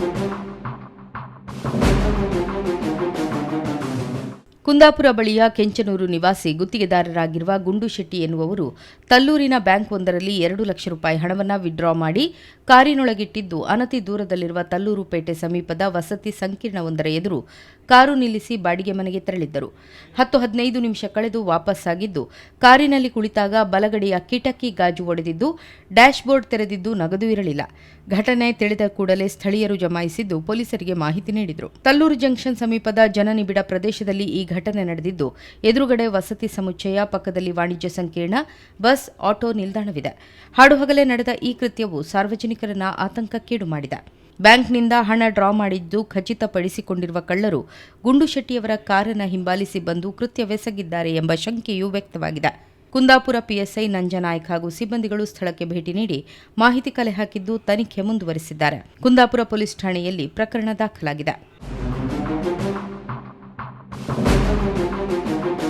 Thank you. Kundapura ಬಳಿಯ ಕೆಂಚನೂರು ನಿವಾಸಿ ಗುತ್ತಿಗೆದಾರರಾಗಿರುವ ಗುಂಡು ಶೆಟ್ಟಿ ಎನ್ನುವವರು ತಲ್ಲೂರಿನ ಬ್ಯಾಂಕ್ ಒಂದರಲ್ಲಿ ಎರಡು ಲಕ್ಷ ರೂಪಾಯಿ ಹಣವನ್ನು ವಿಡ್ರಾ ಮಾಡಿ ಕಾರಿನೊಳಗಿಟ್ಟಿದ್ದು ಅನತಿ ದೂರದಲ್ಲಿರುವ ತಲ್ಲೂರು ಪೇಟೆ ಸಮೀಪದ ವಸತಿ ಸಂಕೀರ್ಣವೊಂದರ ಎದುರು ಕಾರು ನಿಲ್ಲಿಸಿ ಬಾಡಿಗೆ ಮನೆಗೆ ತೆರಳಿದ್ದರು. ಹತ್ತು ಹದಿನೈದು ನಿಮಿಷ ಕಳೆದು ವಾಪಸ್ಸಾಗಿದ್ದು ಕಾರಿನಲ್ಲಿ ಕುಳಿತಾಗ ಬಲಗಡೆಯ ಕಿಟಕಿ ಗಾಜು ಒಡೆದಿದ್ದು, ಡ್ಯಾಶ್ಬೋರ್ಡ್ ತೆರೆದಿದ್ದು ನಗದು ಇರಲಿಲ್ಲ. ಘಟನೆ ತಿಳಿದ ಕೂಡಲೇ ಸ್ಥಳೀಯರು ಜಮಾಯಿಸಿದ್ದು ಪೊಲೀಸರಿಗೆ ಮಾಹಿತಿ ನೀಡಿದರು. ತಲ್ಲೂರು ಜಂಕ್ಷನ್ ಸಮೀಪದ ಜನನಿಬಿಡ ಪ್ರದೇಶದಲ್ಲಿ ಈ ನಡೆದಿದ್ದು, ಎದುರುಗಡೆ ವಸತಿ ಸಮುಚ್ಚಯ, ಪಕ್ಕದಲ್ಲಿ ವಾಣಿಜ್ಯ ಸಂಕೀರ್ಣ, ಬಸ್, ಆಟೋ ನಿಲ್ದಾಣವಿದೆ. ಹಾಡುಹಗಲೇ ನಡೆದ ಈ ಕೃತ್ಯವು ಸಾರ್ವಜನಿಕರನ್ನ ಆತಂಕಕ್ಕೀಡು ಮಾಡಿದೆ. ಬ್ಯಾಂಕ್ನಿಂದ ಹಣ ಡ್ರಾ ಮಾಡಿದ್ದು ಖಚಿತಪಡಿಸಿಕೊಂಡಿರುವ ಕಳ್ಳರು ಗುಂಡು ಶೆಟ್ಟಿಯವರ ಕಾರನ್ನು ಹಿಂಬಾಲಿಸಿ ಬಂದು ಕೃತ್ಯವೆಸಗಿದ್ದಾರೆ ಎಂಬ ಶಂಕೆಯೂ ವ್ಯಕ್ತವಾಗಿದೆ. ಕುಂದಾಪುರ ಪಿಎಸ್ಐ ನಂಜನಾಯ್ಕ ಹಾಗೂ ಸಿಬ್ಬಂದಿಗಳು ಸ್ಥಳಕ್ಕೆ ಭೇಟಿ ನೀಡಿ ಮಾಹಿತಿ ಕಲೆ ಹಾಕಿದ್ದು ತನಿಖೆ ಮುಂದುವರೆಸಿದ್ದಾರೆ. ಕುಂದಾಪುರ ಪೊಲೀಸ್ ಠಾಣೆಯಲ್ಲಿ ಪ್ರಕರಣ ದಾಖಲಾಗಿದೆ. Thank you.